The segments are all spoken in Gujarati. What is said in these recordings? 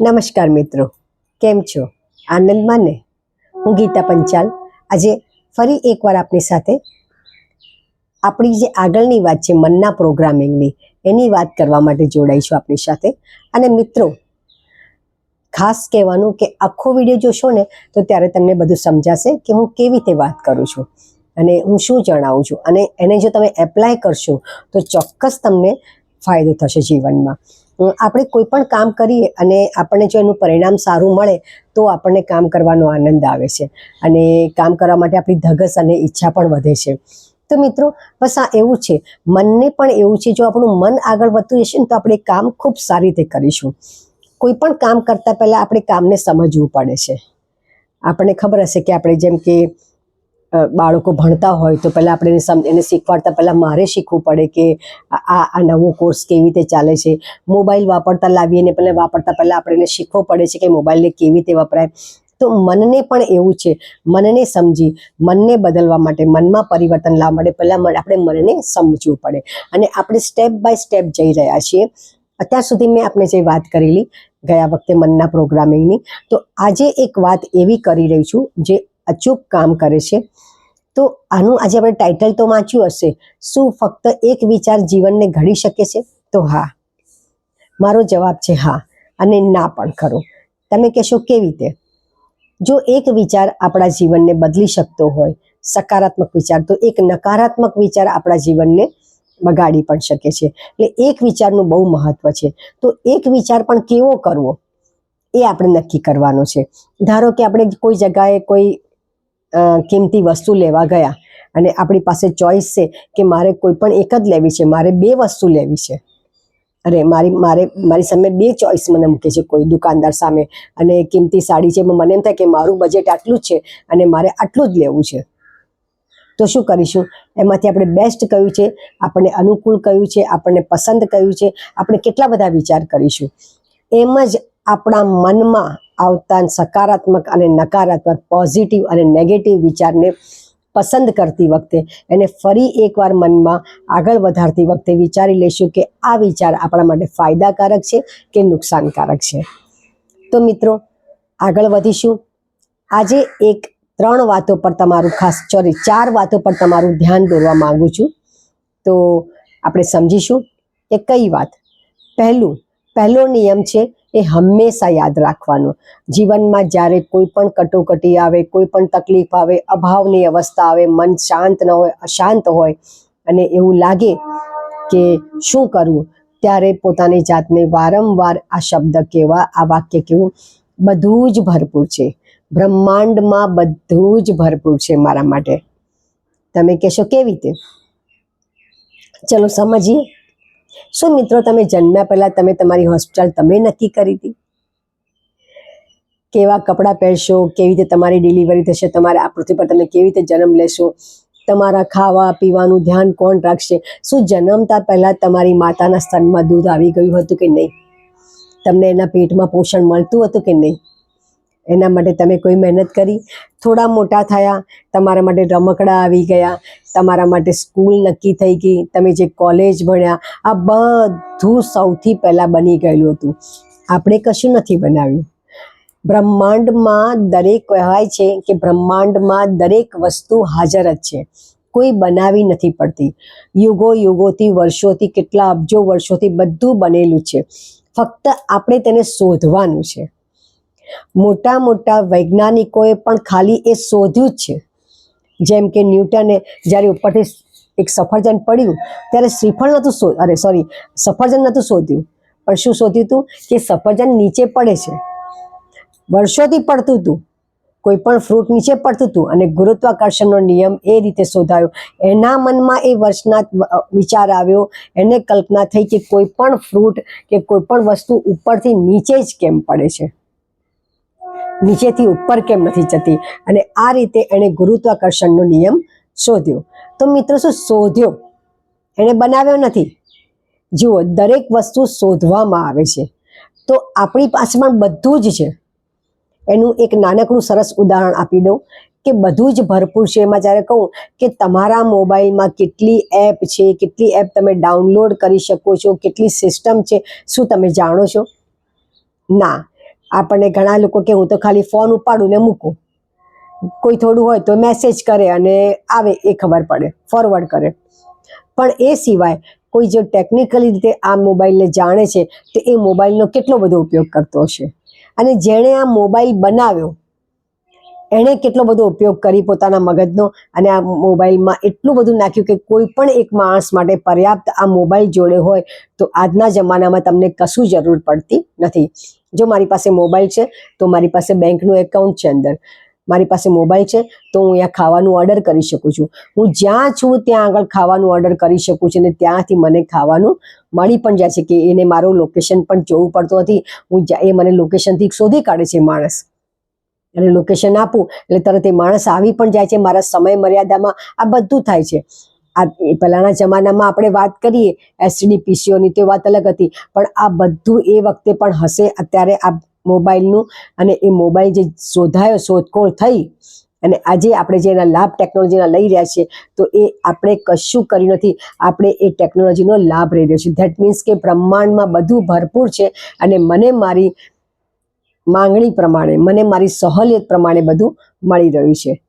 નમસ્કાર મિત્રો, કેમ છો? આનંદમાં ને? હું ગીતા પંચાલ. આજે ફરી એકવાર આપની સાથે આપણી જે આગળની વાત છે, મનના પ્રોગ્રામિંગની, એની વાત કરવા માટે જોડાઈ છું આપની સાથે. અને મિત્રો, ખાસ કહેવાનું કે આખો વીડિયો જોશો ને, તો ત્યારે તમને બધું સમજાશે કે હું કેવી રીતે વાત કરું છું અને હું શું જણાવું છું. અને એને જો તમે એપ્લાય કરશો, તો ચોક્કસ તમને ફાયદો થશે જીવનમાં. આપણે કોઈ પણ કામ કરીએ અને આપણને જો એનું પરિણામ સારું મળે, તો આપણને કામ કરવાનો આનંદ આવે છે. અને કામ કરવા માટે આપણી ધગસ અને ઈચ્છા પણ વધે છે. તો મિત્રો, બસ આ એવું છે. મનને પણ એવું છે, જો આપણું મન આગળ વધતું જશે ને તો આપણે કામ ખૂબ સારી રીતે કરીશું. કોઈ પણ કામ કરતા પહેલા આપણે કામને સમજવું પડે છે. આપણને ખબર હશે કે આપણે જેમ કે બાળકો ભણતા હોય તો પહેલાં આપણે એને એને શીખવાડતા પહેલાં મારે શીખવું પડે કે આ આ નવો કોર્સ કેવી રીતે ચાલે છે. મોબાઈલ વાપરતા લાવીએ ને પહેલાં વાપરતા પહેલાં આપણે એને શીખવો પડે છે કે મોબાઈલને કેવી રીતે વપરાય. તો મનને પણ એવું છે. મનને સમજી, મનને બદલવા માટે, મનમાં પરિવર્તન લાવવા માટે પહેલાં આપણે મનને સમજવું પડે. અને આપણે સ્ટેપ બાય સ્ટેપ જઈ રહ્યા છીએ. અત્યાર સુધી મેં આપણે જે વાત કરેલી, ગયા વખતે મનના પ્રોગ્રામિંગની તો આજે એક વાત એવી કરી રહી છું, જે અચૂક કામ કરે છે. તો આનું આજે આપણે ટાઇટલ તો વાંચ્યું હશે, શું ફક્ત એક વિચાર જીવનને ઘડી શકે છે? તો હા. મારો જવાબ છે હા, અને ના પણ ખરો. તમે કહેશો કેવી રીતે? જો એક વિચાર આપણા જીવનને બદલી શકતો હોય, સકારાત્મક વિચાર, તો એક નકારાત્મક વિચાર આપણા જીવનને બગાડી પણ શકે છે. એટલે એક વિચારનું બહુ મહત્વ છે. તો એક વિચાર પણ કેવો કરવો? એ આપણે નક્કી કરવાનો છે. ધારો કે આપણે કોઈ જગાએ કોઈ કિંમતી વસ્તુ લેવા ગયા. અને આપણી પાસે ચોઈસ છે કે મારે કોઈ પણ એક જ લેવી છે. મારે બે વસ્તુ લેવી છે. અરે, મારી, મારે, મારી સામે બે ચોઈસ મને મૂકે છે કોઈ દુકાનદાર સામે. અને કિંમતી સાડી છે. મને એમ થાય કે મારું બજેટ આટલું જ છે અને મારે આટલું જ લેવું છે. તો શું કરીશું? એમાંથી આપણે બેસ્ટ કયું છે? આપણને અનુકૂળ કયું છે? આપણને પસંદ કયું છે? આપણે કેટલા બધા વિચાર કરીશું? એમ જ આપણા મનમાં આવતા સકારાત્મક અને નકારાત્મક પોઝિટિવ અને નેગેટિવ વિચારને પસંદ કરતી વખતે એને ફરી એકવાર મનમાં આગળ વધારતી વખતે વિચારી લઈશું કે આ વિચાર આપણા માટે ફાયદાકારક છે કે નુકસાનકારક છે. તો મિત્રો, આગળ વધીશું. આજે એક ત્રણ વાતો પર તમારું ખાસ સોરી ચાર વાતો પર તમારું ધ્યાન દોરવા માંગુ છું. તો આપણે સમજીશું કે કઈ વાત? પહેલું, પહેલો નિયમ છે એ હંમેશા યાદ રાખવાનું. જીવનમાં જ્યારે કોઈ પણ કટોકટી આવે, કોઈ પણ તકલીફ આવે, અભાવની અવસ્થા આવે, મન શાંત ન હોય, અશાંત હોય, અને એવું લાગે કે શું કરવું, ત્યારે પોતાની જાતને વારંવાર આ શબ્દ કહેવા, આ વાક્ય કહેવું બધું જ ભરપૂર છે. બ્રહ્માંડમાં બધું જ ભરપૂર છે મારા માટે. તમે કહેશો કેવી રીતે? ચલો સમજીએ. શું મિત્રો, તમે જન્મ્યા પહેલા તમે તમારી હોસ્પિટલ તમે નક્કી કરી હતી? કેવા કપડાં પહેરશો, કેવી રીતે તમારી ડિલિવરી થશે, તમારે આ પૃથ્વી પર તમે કેવી રીતે જન્મ લેશો, તમારા ખાવા પીવાનું ધ્યાન કોણ રાખશે, શું જન્મતા પહેલા તમારી માતાના સ્તનમાં દૂધ આવી ગયું હતું કે નહીં? તમને એના પેટમાં પોષણ મળતું હતું કે નહીં? એના માટે તમે કોઈ મહેનત કરી. થોડા મોટા થયા, તમારા માટે રમકડા આવી ગયા, તમારા માટે સ્કૂલ નક્કી થઈ ગઈ, તમે જે કોલેજ ભણ્યા, આ બધું સૌથી પહેલાં બની ગયેલું હતું. આપણે કશું નથી બનાવ્યું. બ્રહ્માંડમાં દરેક કહેવાય છે કે બ્રહ્માંડમાં દરેક વસ્તુ હાજર જ છે. કોઈ બનાવી નથી પડતી. યુગો યુગોથી, વર્ષોથી, કેટલા અબજો વર્ષોથી બધું બનેલું છે. ફક્ત આપણે તેને શોધવાનું છે. મોટા મોટા વૈજ્ઞાનિકોએ પણ ખાલી એ શોધ્યું જ છે. જેમ કે ન્યૂટને જ્યારે ઉપરથી એક સફરજન પડ્યું, ત્યારે શ્રીફળ નહોતું શોધ અરે સોરી સફરજન નહોતું શોધ્યું. પણ શું શોધ્યું હતું કે સફરજન નીચે પડે છે. વર્ષોથી પડતું હતું કોઈ પણ ફ્રૂટ નીચે પડતું હતું અને ગુરુત્વાકર્ષણનો નિયમ એ રીતે શોધાયો. એના મનમાં એ વર્ષના વિચાર આવ્યો. એને કલ્પના થઈ કે કોઈ પણ ફ્રૂટ કે કોઈ પણ વસ્તુ ઉપરથી નીચે જ કેમ પડે છે. નીચેથી ઉપર કેમ નથી જતી? અને આ રીતે એણે ગુરુત્વાકર્ષણનો નિયમ શોધ્યો. તો મિત્રો શું શોધ્યો? એણે બનાવ્યો નથી. જુઓ, દરેક વસ્તુ શોધવામાં આવે છે. તો આપણી પાસે પણ બધું જ છે. એનું એક નાનકડું સરસ ઉદાહરણ આપી દઉં કે બધું જ ભરપૂર છે. એમાં જ્યારે કહું કે તમારા મોબાઈલમાં કેટલી એપ છે, કેટલી એપ તમે ડાઉનલોડ કરી શકો છો, કેટલી સિસ્ટમ છે, શું તમે જાણો છો? ના. આપણને ઘણા લોકો કે હું તો ખાલી ફોન ઉપાડું ને મૂકું. કોઈ થોડું હોય તો મેસેજ કરે અને આવે એ ખબર પડે ફોરવર્ડ કરે. પણ એ સિવાય કોઈ જો ટેકનિકલી રીતે આ મોબાઈલને જાણે છે, તો એ મોબાઈલનો કેટલો બધો ઉપયોગ કરતો હશે? અને જેણે આ મોબાઈલ બનાવ્યો એણે કેટલો બધો ઉપયોગ કરી પોતાના મગજનો અને આ મોબાઈલમાં એટલું બધું નાખ્યું કે કોઈ પણ એક માણસ માટે પર્યાપ્ત આ મોબાઈલ જોડે હોય તો આજના જમાનામાં તમને કશું જરૂર પડતી નથી. જો મારી પાસે મોબાઈલ છે, તો મારી પાસે બેંકનું એકાઉન્ટ છે અંદર. મારી પાસે મોબાઈલ છે, તો હું અહીંયા ખાવાનું ઓર્ડર કરી શકું છું. હું જ્યાં છું, ત્યાં આગળ ખાવાનું ઓર્ડર કરી શકું છું અને ત્યાંથી મને ખાવાનું મળી પણ જાય છે કે એને મારું લોકેશન પણ જોવું પડતું નથી. હું એ મને લોકેશનથી શોધી કાઢે છે માણસ. અને લોકેશન આપું, એટલે તરત એ માણસ આવી પણ જાય છે, મારા સમય મર્યાદામાં આ બધું થાય છે. આ પહેલાના જમાનામાં આપણે વાત કરીએ એસટીડી પીસીઓની તો વાત અલગ હતી, પણ આ બધું એ વખતે પણ હશે, અત્યારે આ મોબાઈલનું અને એ મોબાઈલ જે શોધાયો, શોધખોળ થઈ, અને આજે આપણે જે એના લાભ ટેકનોલોજીના લઈ રહ્યા છીએ, તો એ આપણે કશું કર્યું નથી, આપણે એ ટેકનોલોજીનો લાભ લઈ રહ્યો છે ધેટ મીન્સ કે બ્રહ્માંડમાં બધું ભરપૂર છે, અને મને મારી માંગણી પ્રમાણે, મને મારી સહલિયત પ્રમાણે બધું મળી રહ્યું છે.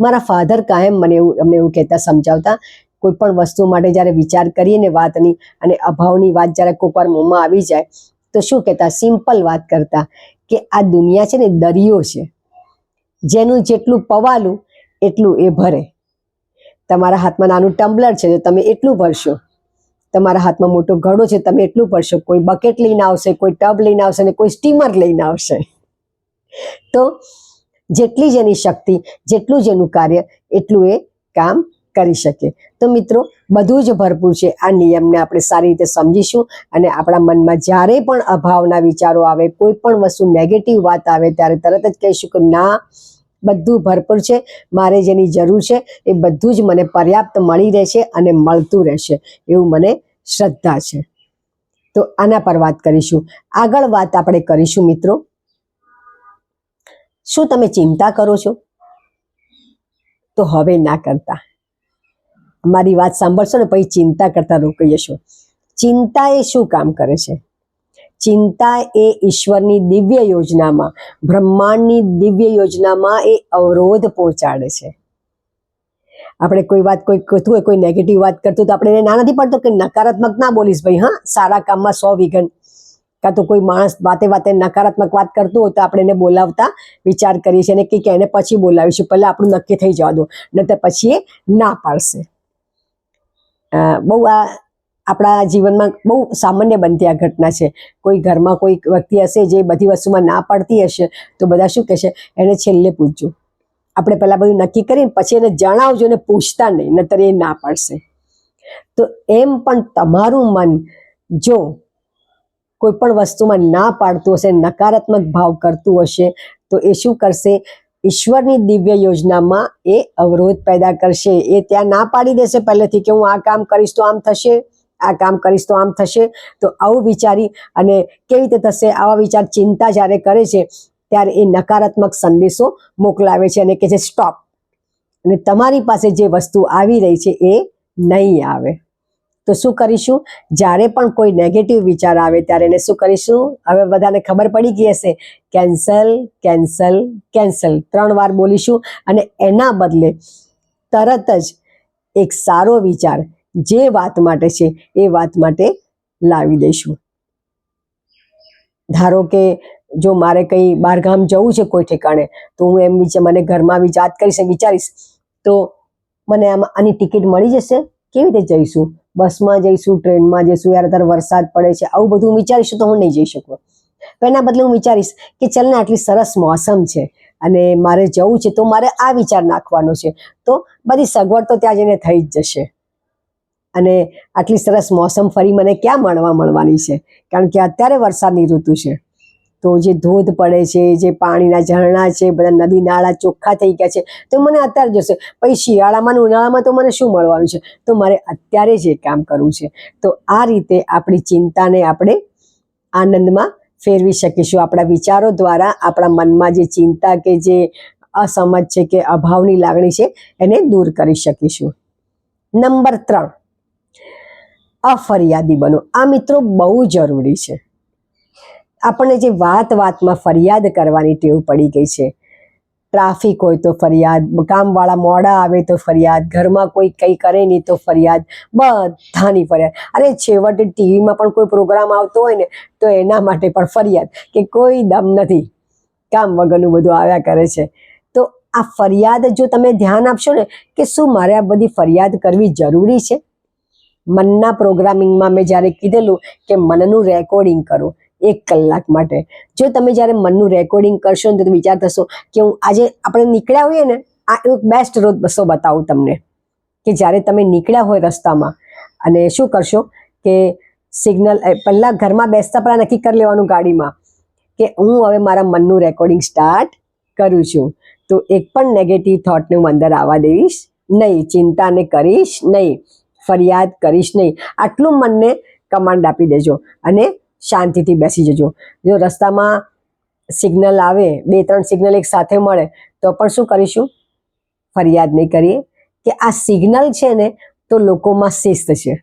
મારા ફાધર કાયમ મને એવું, અમને એવું કહેતા, સમજાવતા કોઈ પણ વસ્તુ માટે જ્યારે વિચાર કરીએ ને વાતની અને અભાવની વાત જ્યારે કોઈક મોંમાં આવી જાય, તો શું કહેતા, સિમ્પલ વાત કરતા કે આ દુનિયા છે ને દરિયો છે. જેનું જેટલું પવાલું, એટલું એ ભરે. તમારા હાથમાં નાનું ટમ્બલર છે, તો તમે એટલું ભરશો. તમારા હાથમાં મોટો ઘડો છે, તમે એટલું ભરશો કોઈ બકેટ લઈને આવશે, કોઈ ટબ લઈને આવશે ને કોઈ સ્ટીમર લઈને આવશે. તો જેટલી જ એની શક્તિ, જેટલું જ એનું કાર્ય, એટલું એ કામ કરી શકે. તો મિત્રો, બધું જ ભરપૂર છે. આ નિયમને આપણે સારી રીતે સમજીશું અને આપણા મનમાં જ્યારે પણ અભાવના વિચારો આવે, કોઈ પણ વસ્તુ નેગેટિવ વાત આવે, ત્યારે તરત જ કહીશું કે ના, બધું ભરપૂર છે. મારે જેની જરૂર છે, એ બધું જ મને પર્યાપ્ત મળી રહેશે અને મળતું રહેશે. એવું મને શ્રદ્ધા છે. તો આના પર વાત કરીશું. આગળ વાત આપણે કરીશું મિત્રો. શું તમે ચિંતા કરો છો? તો હવે ના કરતા. મારી વાત સાંભળશો ને પછી ચિંતા કરતા રોકી જશો. ચિંતા એ શું કામ કરે છે? ચિંતા એ ઈશ્વરની દિવ્ય યોજનામાં, બ્રહ્માંડની દિવ્ય યોજનામાં એ અવરોધ પહોંચાડે છે. આપણે કોઈ વાત કોઈ કહેતું હોય, કોઈ નેગેટિવ વાત કરતું તો આપણે એને ના નથી પડતો કે નકારાત્મક ના બોલીશ ભાઈ, હા, સારા કામમાં સો વિઘન. કાં તો કોઈ માણસ વાતે વાતે નકારાત્મક વાત કરતું હોય તો આપણે એને બોલાવતા વિચાર કરીએ છીએ અને કંઈક એને પછી બોલાવીશું. પહેલાં આપણું નક્કી થઈ જવા દો, નહીતર પછી એ ના પાડશે. બહુ આ આપણા જીવનમાં બહુ સામાન્ય બનતી આ ઘટના છે. કોઈ ઘરમાં કોઈ વ્યક્તિ હશે જે બધી વસ્તુમાં ના પાડતી હશે, તો બધા શું કહેશે? એને છેલ્લે પૂછજો. આપણે પહેલાં બધું નક્કી કરીને પછી એને જણાવજો ને પૂછતા નહીં, નહીતર એ ના પાડશે. તો એમ પણ તમારું મન જો કોઈ પણ વસ્તુમાં ના પાડતું હશે, નકારાત્મક ભાવ કરતું હશે, તો એ શું કરશે? ઈશ્વરની દિવ્ય યોજનામાં એ અવરોધ પેદા કરશે. એ ત્યાં ના પાડી દેશે પહેલેથી કે હું આ કામ કરીશ તો આમ થશે, આ કામ કરીશ તો આમ થશે. તો આવું વિચારી અને કેવી રીતે થશે? આવા વિચાર ચિંતા જ્યારે કરે છે ત્યારે એ નકારાત્મક સંદેશો મોકલાવે છે અને કે છે, સ્ટોપ. અને તમારી પાસે જે વસ્તુ આવી રહી છે એ નહીં આવે. તો શું કરીશું? જ્યારે પણ કોઈ નેગેટિવ વિચાર આવે ત્યારે એને શું કરીશું? હવે બધાને ખબર પડી ગઈ હશે, કેન્સલ કેન્સલ કેન્સલ. ત્રણ વાર બોલીશું અને એના બદલે તરત જ એક સારો વિચાર જે વાત માટે છે એ વાત માટે લાવી દઈશું. ધારો કે જો મારે કંઈ બહારગામ જવું છે કોઈ ઠેકાણે, તો હું એમ વિચાર મને ઘરમાં બી જાત કરીશ વિચારીશ, તો મને આમ આની ટિકિટ મળી જશે? કેવી રીતે જઈશું? બસમાં જઈશું, ટ્રેનમાં જઈશું, યાર અત્યારે વરસાદ પડે છે, આવું બધું હું વિચારીશું તો હું નહીં જઈ શકું. તો એના બદલે હું વિચારીશ કે ચાલ ને આટલી સરસ મોસમ છે અને મારે જવું છે તો મારે આ વિચાર નાખવાનો છે. તો બધી સગવડ તો ત્યાં જઈને થઈ જ જશે. અને આટલી સરસ મોસમ ફરી મને ક્યાં મળવા મળવાની છે? કારણ કે અત્યારે વરસાદની ઋતુ છે. તો જે ધોધ પડે છે, જે પાણીના ઝરણા છે, બધા નદી નાળા ચોખ્ખા થઈ ગયા છે, તો મને અત્યારે જોશે. પછી શિયાળામાં ઉનાળામાં તો મને શું મળવાનું છે? તો મારે અત્યારે જ એ કામ કરવું છે. તો આ રીતે આપણી ચિંતાને આપણે આનંદમાં ફેરવી શકીશું. આપણા વિચારો દ્વારા આપણા મનમાં જે ચિંતા કે જે અસમજ છે કે અભાવની લાગણી છે, એને દૂર કરી શકીશું. નંબર ત્રણ. અફરિયાદી બનો. આ મિત્રો બહુ જરૂરી છે. આપણને જે વાત વાતમાં ફરિયાદ કરવાની ટેવ પડી ગઈ છે. ટ્રાફિક હોય તો ફરિયાદ કામવાળા મોડા આવે તો ફરિયાદ, ઘરમાં કોઈ કંઈ કરે નહીં તો ફરિયાદ, બધાની ફરિયાદ. અરે છેવટે ટીવીમાં પણ કોઈ પ્રોગ્રામ આવતો હોય ને, તો એના માટે પણ ફરિયાદ કે કોઈ દમ નથી. કામ વગરનું બધું આવ્યા કરે છે. તો આ ફરિયાદ જો તમે ધ્યાન આપશો ને, કે શું મારે આ બધી ફરિયાદ કરવી જરૂરી છે? મનના પ્રોગ્રામિંગમાં મેં જ્યારે કીધેલું કે મનનું રેકોર્ડિંગ કરો. એક કલાક માટે. જો તમે જ્યારે મનનું રેકોર્ડિંગ કરશો ને તો વિચાર થશો કે હું આજે આપણે નીકળ્યા હોઈએ ને, આ એક બેસ્ટ રોજ બસો બતાવું તમને. કે જ્યારે તમે નીકળ્યા હોય રસ્તામાં, અને શું કરશો કે સિગ્નલ પહેલાં ઘરમાં બેસતા પહેલાં નક્કી કરી લેવાનું ગાડીમાં કે હું હવે મારા મનનું રેકોર્ડિંગ સ્ટાર્ટ કરું છું. તો એક પણ નેગેટિવ થોટને હું અંદર આવવા દઈશ નહીં, ચિંતાને કરીશ નહીં, ફરિયાદ કરીશ નહીં. આટલું મનને કમાન્ડ આપી દેજો. અને શાંતિથી બેસી જજો. જો રસ્તામાં સિગ્નલ આવે, બે, ત્રણ સિગ્નલ એક સાથે મળે, તો પણ શું કરીશું? ફરિયાદ નહીં કરીએ કે આ સિગ્નલ છે ને, તો લોકોમાં શિસ્ત છે.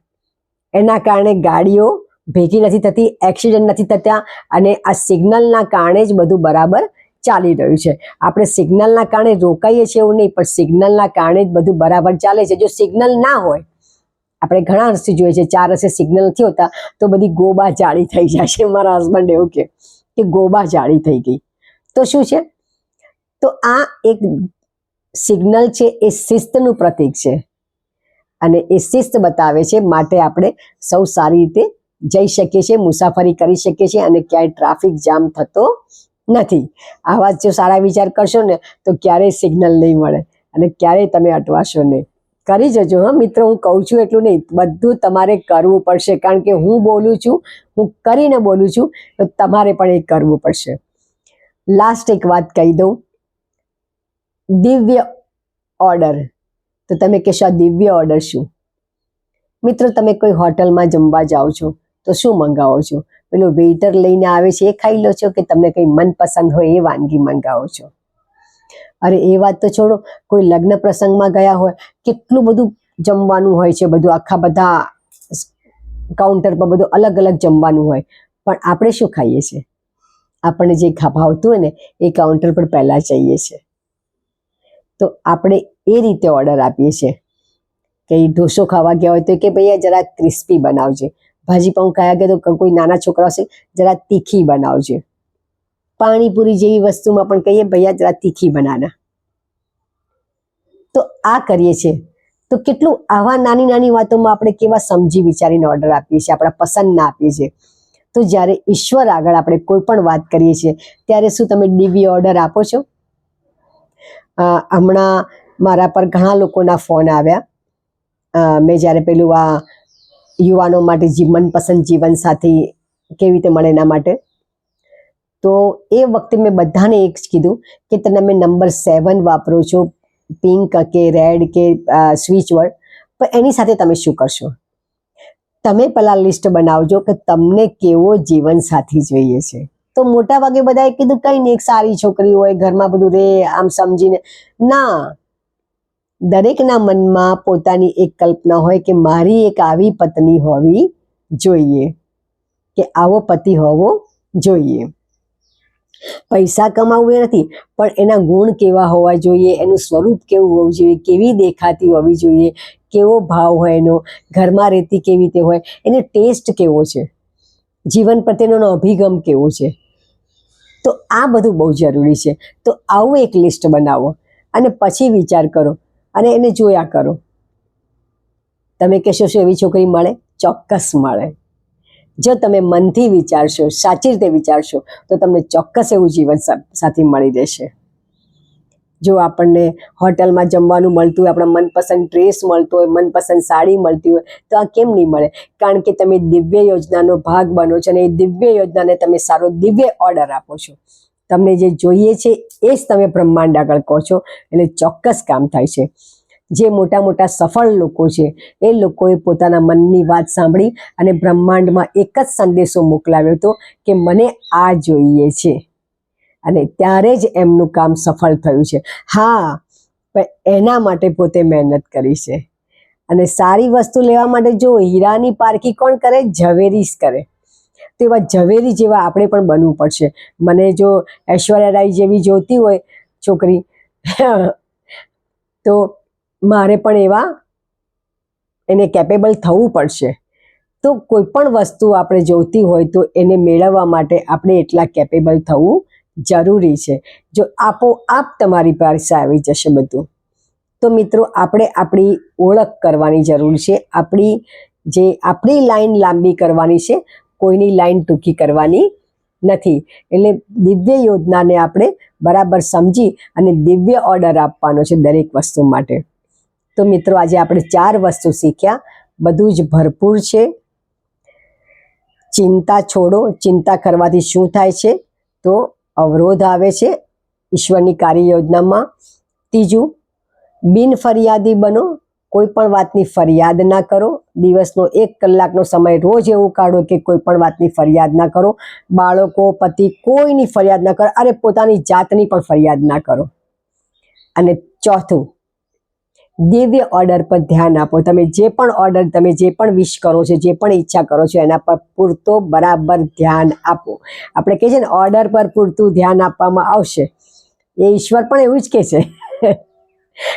એના કારણે ગાડીઓ ભેગી નથી થતી એક્સિડન્ટ નથી થતા, અને આ સિગ્નલના કારણે જ બધું બરાબર ચાલી રહ્યું છે. આપણે સિગ્નલના કારણે રોકાઈએ છીએ એવું નહીં, પણ સિગ્નલના કારણે જ બધું બરાબર ચાલે છે. જો સિગ્નલ ના હોય આપણે ઘણા વર્ષથી જોઈએ છે. ચાર વર્ષે સિગ્નલ નથી હોતા તો બધી ગોબા જાળી થઈ જાય છે. મારા હસબન્ડ એવું કે કે ગોબા જાળી થઈ ગઈ. તો શું છે? તો આ એક સિગ્નલ છે, એ શિસ્તનું પ્રતીક છે. અને એ શિસ્ત બતાવે છે માટે આપણે સૌ સારી રીતે જઈ શકીએ છીએ, મુસાફરી કરી શકીએ છીએ અને ક્યાંય ટ્રાફિક જામ થતો નથી. આવા જો સારા વિચાર કરશો ને, તો ક્યારેય સિગ્નલ નહીં મળે અને ક્યારેય તમે અટવાશો નહીં. કરી જજો, હા. મિત્રો, હું કહું છું એટલું નહીં. બધું તમારે કરવું પડશે. કારણ કે હું બોલું છું, હું કરીને બોલું છું, તો તમારે પણ એ કરવું પડશે. લાસ્ટ એક વાત કહી દઉં. દિવ્ય ઓર્ડર તો તમે કહેશો દિવ્ય ઓર્ડર શું? મિત્રો, તમે કોઈ હોટલમાં જમવા જાઓ છો, તો શું મંગાવો છો? પેલો વેઇટર લઈને આવે છે, એ ખાઈ લો છો કે તમને કંઈ મનપસંદ હોય એ વાનગી મંગાવો છો? અરે, એ વાત તો છોડો. કોઈ લગ્ન પ્રસંગમાં ગયા હોય, કેટલું બધું જમવાનું હોય છે, બધું આખા બધા કાઉન્ટર પર બધું અલગ અલગ જમવાનું હોય. પણ આપણે શું ખાઈએ છીએ? આપણને જે ભાવતું હોય ને, એ કાઉન્ટર પર પહેલાં જઈએ છીએ. તો આપણે એ રીતે ઓર્ડર આપીએ છીએ કે ઢોસો ખાવા ગયા હોય તો કે ભાઈ જરા ક્રિસ્પી બનાવજે. ભાજી પાઉં ખાયા ગયા તો કોઈ નાના છોકરા હશે, જરા તીખી બનાવજે. પાણીપુરી જેવી વસ્તુમાં પણ કહીએ, ભૈયા, જરા તીખી બનાના. તો આ કરીએ છીએ. તો કેટલું આવા નાની નાની વાતોમાં આપણે કેવા સમજી વિચારીને ઓર્ડર આપીએ છીએ, આપણા પસંદના આપીએ છીએ. તો જ્યારે ઈશ્વર આગળ આપણે કોઈ પણ વાત કરીએ છીએ, ત્યારે શું તમે ડીવી ઓર્ડર આપો છો? હમણાં મારા પર ઘણા લોકોના ફોન આવ્યા. મેં જ્યારે પેલું આ યુવાનો માટે જી, મનપસંદ જીવનસાથી કેવી રીતે મળે એના માટે? તો એ વખતે મેં બધાને એક જ કીધું કે તમે નંબર સેવન વાપરો છો પિંક કે રેડ કે સ્વિચ વર્ડ પણ એની સાથે તમે શું કરશો? તમે પહેલાં લિસ્ટ બનાવજો કે તમને કેવો જીવન સાથી જોઈએ છે. તો મોટા ભાગે બધાએ કીધું, કંઈ નહીં, એક સારી છોકરી હોય, ઘરમાં બધું રે, આમ સમજીને. ના. દરેકના મનમાં પોતાની એક કલ્પના હોય કે મારી એક આવી પત્ની હોવી જોઈએ, કે આવો પતિ હોવો જોઈએ. પૈસા કમાવવું એ નથી, પણ એના ગુણ કેવા હોવા જોઈએ, એનું સ્વરૂપ કેવું હોવું જોઈએ, કેવી દેખાતી હોવી જોઈએ, કેવો ભાવ હોય એનો, ઘરમાં રહેતી કેવી રીતે હોય, એનો ટેસ્ટ કેવો છે, જીવન પ્રત્યેનો અભિગમ કેવો છે. તો આ બધું બહુ જરૂરી છે. તો આવું એક લિસ્ટ બનાવો અને પછી વિચાર કરો અને એને જોયા કરો. તમે કહેશો શું એવી છોકરી મળે? ચોક્કસ મળે. જો તમે મનથી વિચારશો, સાચી રીતે વિચારશો, તો તમને ચોક્કસ એવું જીવન સાથી મળી રહેશે. જો આપણને હોટલમાં જમવાનું મળતું હોય, આપણા મનપસંદ ડ્રેસ મળતો હોય, મનપસંદ સાડી મળતી હોય, તો આ કેમ નહીં મળે? કારણ કે તમે દિવ્ય યોજનાનો ભાગ બનો છો અને એ દિવ્ય યોજનાને તમે સારો દિવ્ય ઓર્ડર આપો છો. તમને જે જોઈએ છે, એ જ તમે બ્રહ્માંડ આગળ કહો છો. એટલે ચોક્કસ કામ થાય છે. જે મોટા મોટા સફળ લોકો છે, એ લોકોએ પોતાના મનની વાત સાંભળી અને બ્રહ્માંડમાં એક જ સંદેશો મોકલાવ્યો હતો કે મને આ જોઈએ છે. અને ત્યારે જ એમનું કામ સફળ થયું છે. હા, પણ એના માટે પોતે મહેનત કરી છે. અને સારી વસ્તુ લેવા માટે જો હીરાની પારખી કોણ કરે? ઝવેરીસ કરે. તો તેવા ઝવેરી જેવા આપણે પણ બનવું પડશે. મને જો ઐશ્વર્યા રાય જેવી જોતી હોય છોકરી, તો મારે પણ એવા એને કેપેબલ થવું પડશે. તો કોઈ પણ વસ્તુ આપણે જોઈતી હોય તો એને મેળવવા માટે આપણે એટલા કેપેબલ થવું જરૂરી છે. જો આપોઆપ તમારી પાસે આવી જશે બધું, તો મિત્રો આપણે આપણી ઓળખ કરવાની જરૂર છે. આપણી જે આપણી લાઈન લાંબી કરવાની છે, કોઈની લાઈન ટૂંકી કરવાની નથી. એટલે દિવ્ય યોજનાને આપણે બરાબર સમજી અને દિવ્ય ઓર્ડર આપવાનો છે દરેક વસ્તુ માટે. તો મિત્રો, આજે આપણે ચાર વસ્તુ શીખ્યા. બધું જ ભરપૂર છે. ચિંતા છોડો. ચિંતા કરવાથી શું થાય છે? તો અવરોધ આવે છે ઈશ્વરની કાર્ય યોજનામાં ત્રીજું બિન ફરિયાદી બનો. કોઈ પણ વાતની ફરિયાદ ના કરો. દિવસનો એક કલાકનો સમય રોજ એવું કાઢો કે કોઈ પણ વાતની ફરિયાદ ના કરો. બાળકો, પતિ કોઈની ફરિયાદ ના કરો. અરે, પોતાની જાતની પણ ફરિયાદ ના કરો. અને ચોથું દિવ્ય ઓર્ડર પર ધ્યાન આપો. તમે જે પણ ઓર્ડર તમે જે પણ વિશ કરો છો, જે પણ ઈચ્છા કરો છો, એના પર પૂરતો બરાબર ધ્યાન આપો. આપણે કહીએ છીએ ને ઓર્ડર પર પૂરતું ધ્યાન આપવામાં આવશે. એ ઈશ્વર પણ એવું જ કહે છે.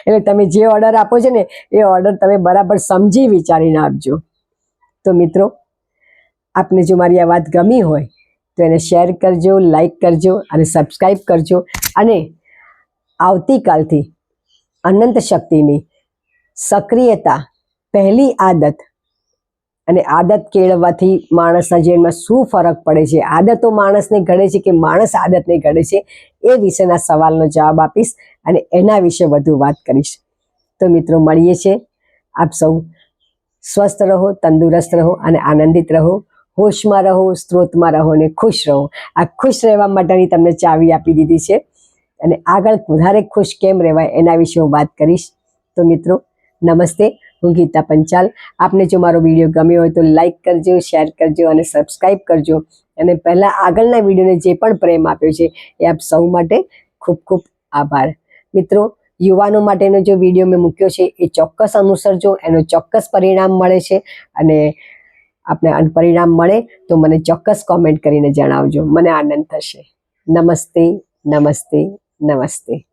એટલે તમે જે ઓર્ડર આપો છો ને, એ ઓર્ડર તમે બરાબર સમજી વિચારીને આપજો. તો મિત્રો, આપને જો મારી આ વાત ગમી હોય, તો એને શેર કરજો લાઈક કરજો અને સબસ્ક્રાઈબ કરજો. અને આવતીકાલથી અનંત શક્તિની સક્રિયતા, પહેલી આદત અને આદત કેળવવાથી માણસના જીવનમાં શું ફરક પડે છે? આદતો માણસને ઘડે છે કે માણસ આદતને ઘડે છે? એ વિશેના સવાલનો જવાબ આપીશ અને એના વિશે વધુ વાત કરીશ. તો મિત્રો, મળીએ છીએ આપ સૌ સ્વસ્થ રહો, તંદુરસ્ત રહો અને આનંદિત રહો. હોશમાં રહો, સ્ત્રોતમાં રહો અને ખુશ રહો. આ ખુશ રહેવા માટેની તમને ચાવી આપી દીધી છે. અને આગળ વધારે ખુશ કેમ રહેવાય એના વિશે હું વાત કરીશ. તો મિત્રો, નમસ્તે, હું ગીતા પંચાલ. આપને જો મારો વીડિયો ગમ્યો હોય તો લાઈક કરજો શેર કરજો અને સબસ્ક્રાઈબ કરજો. અને પહેલાં આગળના વિડીયોને જે પણ પ્રેમ આપ્યો છે એ આપ સૌ માટે ખૂબ ખૂબ આભાર. મિત્રો, યુવાનો માટેનો જો વીડિયો મેં મૂક્યો છે એ ચોક્કસ અનુસરજો, એનું ચોક્કસ પરિણામ મળે છે અને અન- પરિણામ મળે તો મને ચોક્કસ કોમેન્ટ કરીને જણાવજો. મને આનંદ થશે. નમસ્તે નમસ્તે. નમસ્તે